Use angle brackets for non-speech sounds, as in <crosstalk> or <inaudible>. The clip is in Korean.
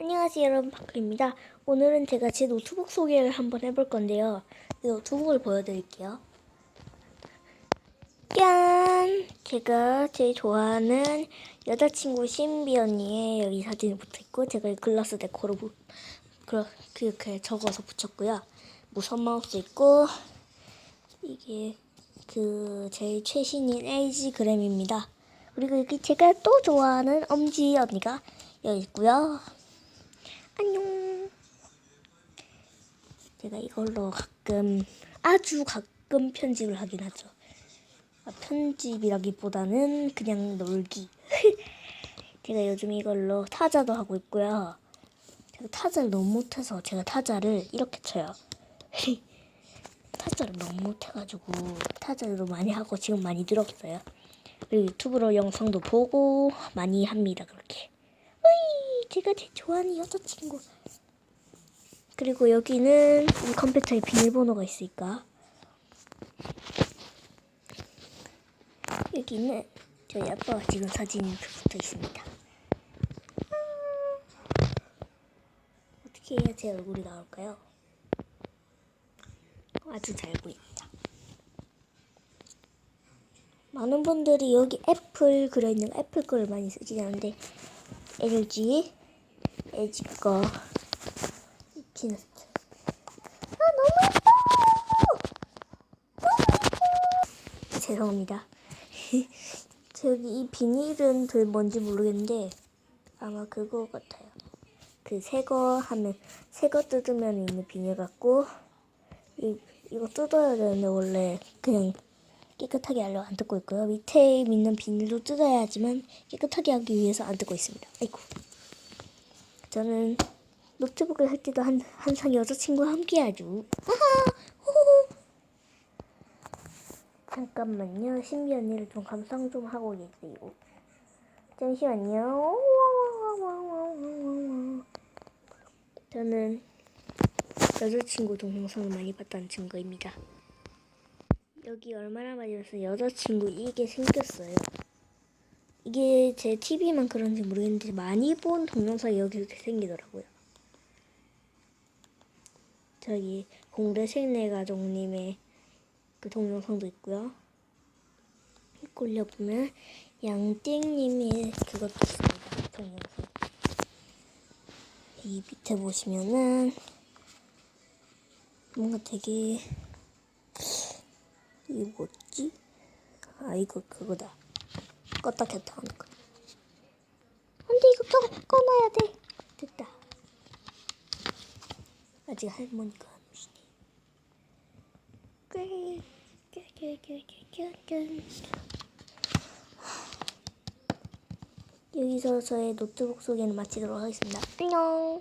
안녕하세요 여러분 파크입니다. 오늘은 제가 제 노트북 소개를 한번 해볼 건데요. 이 노트북을 보여드릴게요. 짠! 제가 제일 좋아하는 여자친구 신비 언니의 여기 사진이 붙어있고 제가 이 글라스 데코로 부, 그, 그렇게 적어서 붙였고요. 무선 마우스 있고 이게 그 제일 최신인 LG 그램입니다. 그리고 여기 제가 또 좋아하는 엄지 언니가 여기 있고요. 안녕. 제가 이걸로 가끔 아주 가끔 편집을 하긴 하죠. 아, 편집이라기보다는 그냥 놀기. <laughs> 제가 요즘 이걸로 타자도 하고 있고요. 제가 타자를 너무 못해서 제가 타자를 이렇게 쳐요. <laughs> 타자를 너무 못해가지고 타자도 많이 하고 지금 많이 늘었어요. 그리고 유튜브로 영상도 보고 많이 합니다. 그렇게. 제가 제일 좋아하는 여자친구. 그리고 여기는 이 컴퓨터에 비밀번호가 있으니까. 여기는 저희 아빠가 찍은 사진이 붙어 있습니다. 어떻게 해야 제 얼굴이 나올까요? 아주 잘 보입니다. 많은 분들이 여기 애플 그려있는 애플 거를 많이 쓰지 않는데 LG 거 피너스 아 너무 예뻐 너무 예뻐 죄송합니다 <laughs> 저기 이 비닐은 들 뭔지 모르겠는데 아마 그거 같아요 그 새거 하면 새거 뜯으면 있는 비닐 같고 이, 이거 뜯어야 되는데 원래 그냥 깨끗하게 하려고 안 뜯고 있고요. 밑에 있는 비닐도 뜯어야 하지만 깨끗하게 하기 위해서 안 뜯고 있습니다. 아이고. 저는 노트북을 할 때도 한, 항상 여자친구와 함께 하죠. 아하! <laughs> 잠깐만요. 신비 언니를 좀 감상 좀 하고 계세요. 잠시만요. 저는 여자친구 동영상을 많이 봤다는 증거입니다. 여기 얼마나 많이 봤어요? 여자친구 이게 생겼어요. 이게 제 TV만 그런지 모르겠는데 많이 본 동영상이 여기 이렇게 생기더라고요. 저기 공대 생내 가족님의 그 동영상도 있고요. 올려보면 양띵님의 그것도 있습니다. 동영상. 이 밑에 보시면은 뭔가 되게 이게 뭐지? 아 이거 그거다. 껐다 켰다 하는 거. 안 돼 이거 꺼, 꺼놔야 돼. 됐다. 아직 할머니가 안 오시네. 꽤, 꽤, 꽤, 꽤, 꽤, 꽤, 꽤. 여기서 저의 노트북 소개는 마치도록 하겠습니다. 안녕.